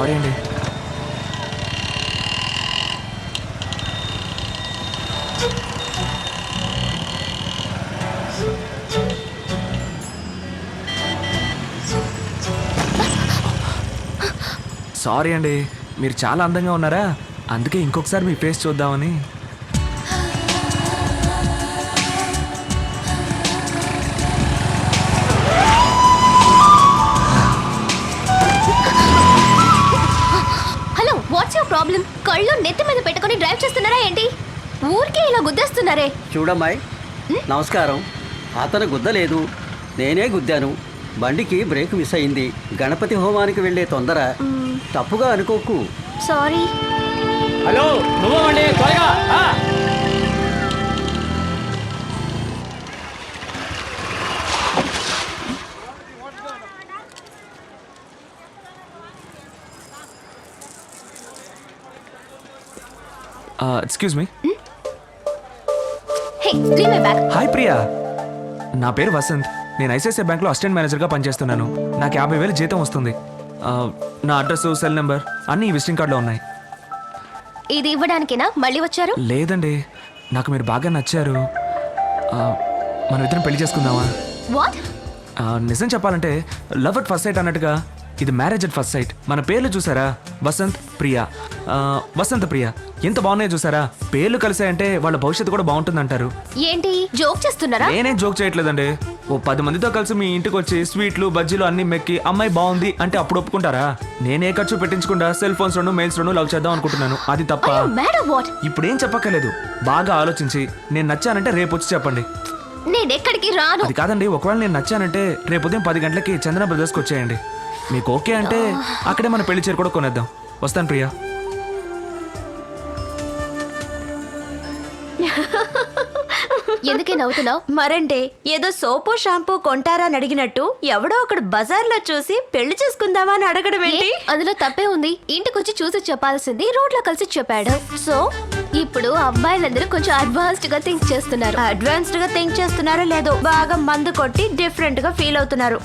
Sorry అండి. Sorry అండి. మీరు చాలా అందంగా ఉన్నారా? అందుకే ఇంకొకసారి మీ ఫేస్ చూద్దామని. కళ్ళు నెత్తి మీద పెట్టుకొని డ్రైవ్ చేస్తున్నారా ఏంటి? ఊరికే ఇలా గుద్దేస్తున్నారే. చూడమ్మాయి నమస్కారం. అతను గుద్దలేదు. నేనే గుద్దాను. బండికి బ్రేక్ మిస్ అయింది. గణపతి హోమానికి వెళ్ళే తొందర. తప్పుగా అనుకోకు. సారీ. హలో నువ్వండి త్వరగా. Excuse me hey hi Priya నా పేరు వసంత్. నేను ఐసిఐసిఐ బ్యాంక్లో అసిస్టెంట్ మేనేజర్గా పనిచేస్తున్నాను. నాకు యాభై వేలు జీతం వస్తుంది. ఆ, నా అడ్రస్ సెల్ నెంబర్ అన్నీ ఈ విజిటింగ్ కార్డులో ఉన్నాయి. ఇది ఇవ్వడానికేనా? మళ్ళీ వచ్చారు? లేదండి. నాకు మీరు బాగా నచ్చారు. ఆ, మనం ఇద్దరం పెళ్ళి చేసుకుందామా? వాట్ ఆ, నిజం చెప్పాలంటే లవ్ అట్ ఫస్ట్ సైట్ అన్నట్టుగా ఇది మ్యారేజ్ అట్ ఫస్ట్ సైట్. మన పేర్లు చూసారా? వసంత్ ప్రియా. వసంత్ ప్రియా ఎంత బాగున్నాయో చూసారా? పేర్లు కలిసాయంటే వాళ్ళ భవిష్యత్తు కూడా బాగుంటుందంటారు. ఏంటి? జోక్ చేస్తున్నారా? నేనేం జోక్ చేయట్లేదండి. ఓ పది మందితో కలిసి మీ ఇంటికి వచ్చి స్వీట్లు బజ్జీలు అన్ని మెక్కి అమ్మాయి బాగుంది అంటే అప్పుడు ఒప్పుకుంటారా? నేనే ఖర్చు పెట్టించకుండా సెల్ ఫోన్స్ లోను మెయిల్స్ లోను లవ్ చేద్దాం అనుకుంటున్నాను. అది తప్ప ఇప్పుడేం చెప్పక్కర్లేదు. బాగా ఆలోచించి నేను నచ్చానంటే రేపు వచ్చి చెప్పండి. నేను ఎక్కడికి రాను? అది కాదండి ఒకవేళ నేను నచ్చానంటే రేపు ఉదయం పది గంటలకి చందన బ్రదర్స్కి వచ్చేయండి. మీకు ఓకే అంటే అక్కడే మన పెళ్ళి చీర కూడా కొనేద్దాం. వస్తాను ప్రియా. ఎందుకే నవ్వుతున్నావు మరంటే ఏదో సోపు షాంపూ కొంటారా అని అడిగినట్టు ఎవడో ఒకడు బజార్లో చూసి పెళ్ళి చేసుకుందామా అని అడగడం ఏంటి? అందులో తప్పే ఉంది. ఇంటికొచ్చి చూసి చెప్పాల్సింది రోడ్లో కలిసి చెప్పాడు. సో ఇప్పుడు అబ్బాయిలందరూ కొంచెం అడ్వాన్స్డ్గా థింక్ చేస్తున్నారు. అడ్వాన్స్డ్గా థింక్ చేస్తున్నారో లేదో బాగా మందు కొట్టి డిఫరెంట్గా ఫీల్ అవుతున్నారు.